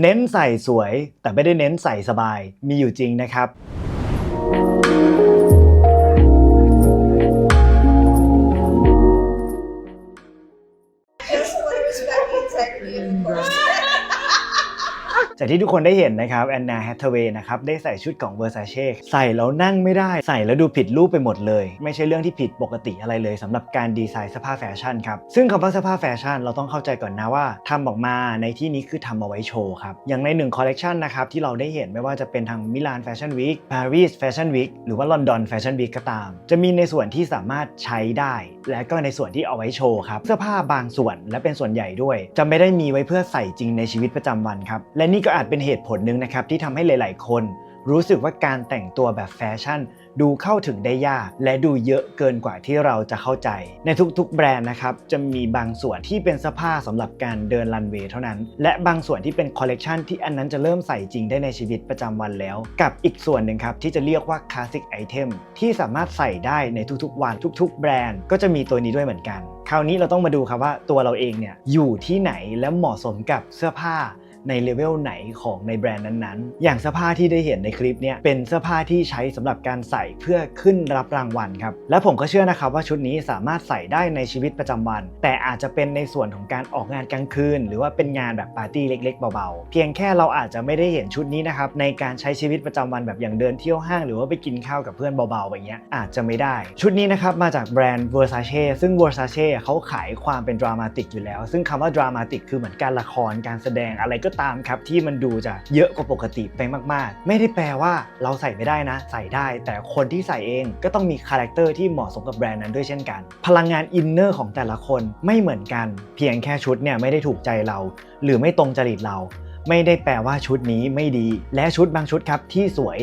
เน้นใส่สวยแต่ไม่ได้เน้นใส่สบายมีอยู่จริงนะครับ จากที่ทุกคนได้เห็นนะครับแอนนาแฮทเวย์นะครับได้ใส่ชุดของ Versace ใส่แล้วนั่งไม่ได้ใส่แล้วดูผิดรูปไปหมดเลย ไม่ใช่เรื่องที่ผิดปกติอะไรเลยสำหรับการดีไซน์เสื้อผ้าแฟชั่นครับซึ่งคำว่าเสื้อผ้าแฟชั่นเราต้องเข้าใจก่อนนะว่าทำออกมาในที่นี้คือทำเอาไว้โชว์ครับอย่างในหนึ่งคอลเลกชันนะครับที่เราได้เห็นไม่ว่าจะเป็นทางมิลานแฟชั่นวีคปารีสแฟชั่นวีคหรือว่าลอนดอนแฟชั่นวีคก็ตาม จะมีในส่วนที่สามารถใช้ได้ และก็ในส่วนที่เอาไว้โชว์ครับเสื้อผ้าบางส่วนและเป็นส่วนใหญ่ด้วย จะไม่ได้มีไว้เพื่อใส่จริงในชีวิตประจำวันครับและนี่ก็อาจเป็นเหตุผลหนึ่งนะครับที่ทำให้หลาย ๆ คน รู้สึกว่าการแต่งตัวแบบแฟชั่น ดูเข้าถึงได้ยาก และดูเยอะเกินกว่าที่เราจะเข้าใจ ในทุกๆ แบรนด์นะครับจะมีบางส่วนที่เป็นเสื้อผ้าสำหรับการเดินรันเวย์เท่านั้น และบางส่วนที่เป็นคอลเลกชันที่อันนั้นจะเริ่มใส่จริงได้ในชีวิตประจำวันแล้ว กับอีกส่วนหนึ่งครับที่จะเรียกว่าคลาสสิกไอเทมที่สามารถใส่ได้ในทุกๆ วันทุก ๆ แบรนด์ก็จะมีตัวนี้ด้วยเหมือนกันคราวนี้เราต้องมาดูครับว่าตัวเราเองเนี่ยอยู่ที่ไหนและเหมาะสมกับเสื้อผ้า ในเลเวลไหนของในแบรนด์นั้นๆ อย่างเสื้อผ้าที่ได้เห็นในคลิปเนี่ยเป็นเสื้อผ้าที่ใช้สำหรับการใส่เพื่อขึ้นรับรางวัลครับและผมก็เชื่อนะครับว่าชุดนี้สามารถใส่ได้ในชีวิตประจำวัน แต่อาจจะเป็นในส่วนของการออกงานกลางคืน หรือว่าเป็นงานแบบปาร์ตี้เล็ก ๆ เบาๆ เพียงแค่เราอาจจะไม่ได้เห็นชุดนี้นะครับในการใช้ชีวิตประจำวันแบบอย่างเดินเที่ยวห้างหรือว่าไปกินข้าวกับเพื่อนเบาๆแบบเนี้ยอาจจะไม่ได้ ชุดนี้นะครับมาจากแบรนด์ Versace ซึ่ง Versace เขาขายความเป็นดรามาติกอยู่แล้ว ซึ่งคำว่าดรามาติกคือเหมือนการละครการแสดงอะไรก็ตามครับที่มันดูจะเยอะกว่าปกติไปมากๆ ไม่ได้แปลว่าเราใส่ไม่ได้นะ ใส่ได้ แต่คนที่ใส่เองก็ต้องมีคาแรคเตอร์ที่เหมาะสมกับแบรนด์นั้นด้วยเช่นกัน พลังงานอินเนอร์ของแต่ละคนไม่เหมือนกัน เพียงแค่ชุดเนี่ยไม่ได้ถูกใจเรา หรือไม่ตรงจริตเรา ไม่ได้แปลว่าชุดนี้ไม่ดี และชุดบางชุดครับที่สวย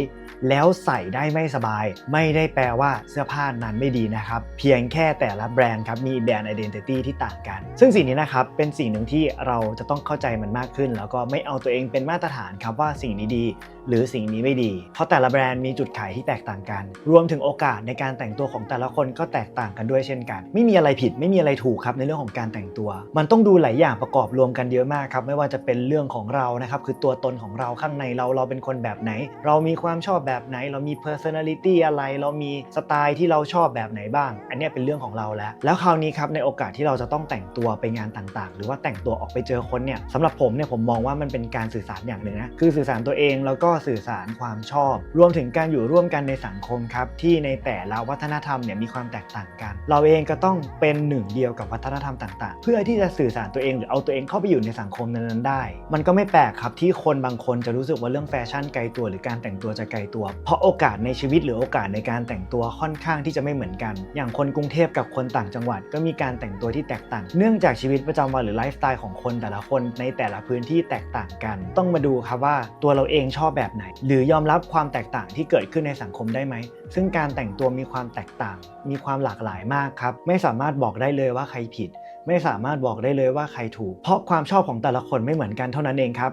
แล้วใส่ได้ไม่สบาย ไม่ได้แปลว่าเสื้อผ้านั้นไม่ดีนะครับ เพียงแค่แต่ละแบรนด์ครับมีแบรนด์ไอดีนิตี้ที่ต่างกัน ซึ่งสิ่งนี้นะครับเป็นสิ่งหนึ่งที่เราจะต้องเข้าใจมันมากขึ้น แล้วก็ไม่เอาตัวเองเป็นมาตรฐานครับว่าสิ่งนี้ดี หรือสิ่งนี้ไม่ดี เพราะแต่ละแบรนด์มีจุดขายที่แตกต่างกัน รวมถึงโอกาสในการแต่งตัวของแต่ละคนก็แตกต่างกันด้วยเช่นกัน ไม่มีอะไรผิดไม่มีอะไรถูกครับในเรื่องของการแต่งตัว มันต้องดูหลายอย่างประกอบรวมกันเยอะมากครับไม่ว่าจะเป็นเรื่องของเรานะครับคือตัวตนของเราข้างในเราเราเป็นคนแบบไหน เรามีความชอบแบบไหน เรามี personality อะไร เรามีสไตล์ที่เราชอบแบบไหนบ้าง อันนี้เป็นเรื่องของเราแล้ว แล้วคราวนี้ครับในโอกาสที่เราจะต้องแต่งตัวไปงานต่างๆ หรือว่าแต่งตัวออกไปเจอคนเนี่ยสำหรับผมเนี่ยผมมองว่ามันเป็นการสื่อสารอย่างหนึ่งนะคือสื่อสารตัวเองแล้วก็สื่อสารความชอบ รวมถึงการอยู่ร่วมกันในสังคมครับที่ในแต่ละวัฒนธรรมเนี่ยมีความแตกต่างกัน เราเองก็ต้องเป็นหนึ่งเดียวกับวัฒนธรรมต่าง ๆ เพื่อที่จะสื่อสารตัวเองหรือเอาตัวเองเข้าไปอยู่ในสังคมนั้นๆได้ มันก็ไม่แปลกครับที่คนบางคนจะรู้สึกว่าเรื่องแฟชั่นไกลตัว หรือการแต่งตัวจะไกลตัว เพราะโอกาสในชีวิตหรือโอกาสในการแต่งตัวค่อนข้างที่จะไม่เหมือนกัน อย่างคนกรุงเทพกับคนต่างจังหวัด ก็มีการแต่งตัวที่แตกต่าง เนื่องจากชีวิตประจำวันหรือไลฟ์สไตล์ของคนแต่ละคนในแต่ละพื้นที่แตกต่างกัน ต้องมาดูครับว่าตัวเราเองชอบแบบไหน หรือยอมรับความแตกต่างที่เกิดขึ้นในสังคมได้ไหม ซึ่งการแต่งตัวมีความแตกต่าง มีความหลากหลายมากครับ ไม่สามารถบอกได้เลยว่าใครผิด ไม่สามารถบอกได้เลยว่าใครถูก เพราะความชอบของแต่ละคนไม่เหมือนกันเท่านั้นเองครับ